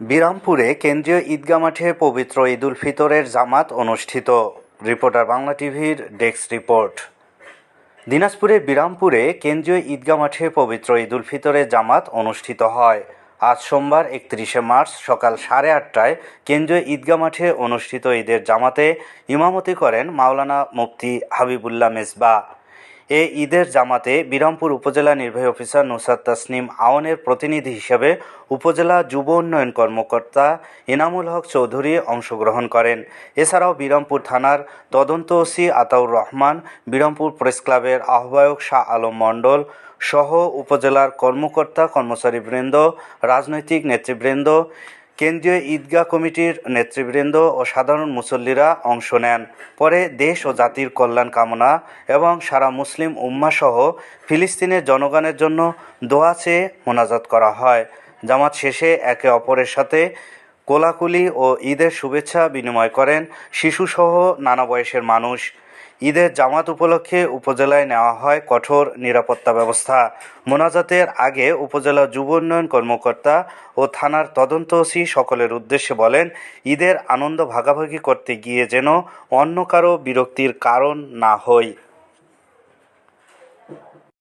বিরামপুরে কেন্দ্রীয় ঈদগাহ মাঠে পবিত্র ঈদুল ফিতরের জামাত অনুষ্ঠিত। রিপোর্টার বাংলা টিভির ডেস্ক রিপোর্ট। দিনাজপুরের বিরামপুরে কেন্দ্রীয় ঈদগাহ মাঠে পবিত্র ঈদুল ফিতরের জামাত অনুষ্ঠিত হয়। আজ সোমবার একত্রিশে মার্চ সকাল সাড়ে আটটায় কেন্দ্রীয় ঈদগাহ মাঠে অনুষ্ঠিত ঈদের জামাতে ইমামতি করেন মাওলানা মুফতি হাবিবুল্লাহ মেজবা। এ ঈদের জামাতে বিরামপুর উপজেলা নির্বাহী অফিসার নুসার তাসনিম আওয়ানের প্রতিনিধি হিসেবে উপজেলা যুব উন্নয়ন কর্মকর্তা এনামুল হক চৌধুরী অংশগ্রহণ করেন। এছাড়াও বিরামপুর থানার তদন্ত ওসি আতাউর রহমান, বিরামপুর প্রেস ক্লাবের আহ্বায়ক শাহ আলম মণ্ডল সহ উপজেলার কর্মকর্তা, কর্মচারীবৃন্দ, রাজনৈতিক নেতৃবৃন্দ কেন্দ্রীয় ঈদগাহ কমিটির নেতৃবৃন্দ ও সাধারণ মুসল্লিরা অংশ নেন। পরে দেশ ও জাতির কল্যাণ কামনা এবং সারা মুসলিম উম্মাসহ ফিলিস্তিনের জনগণের জন্য দোয়া চেয়ে মোনাজাত করা হয়। জামাত শেষে একে অপরের সাথে কোলাকুলি ও ঈদের শুভেচ্ছা বিনিময় করেন শিশুসহ নানা বয়সের মানুষ। ঈদের জামাত উপলক্ষে উপজেলায় নেওয়া হয় কঠোর নিরাপত্তা ব্যবস্থা। মোনাজাতের আগে উপজেলা যুব উন্নয়ন কর্মকর্তা ও থানার তদন্ত ওসি সকলের উদ্দেশ্যে বলেন, ঈদের আনন্দ ভাগাভাগি করতে গিয়ে যেন অন্য কারও বিরক্তির কারণ না হয়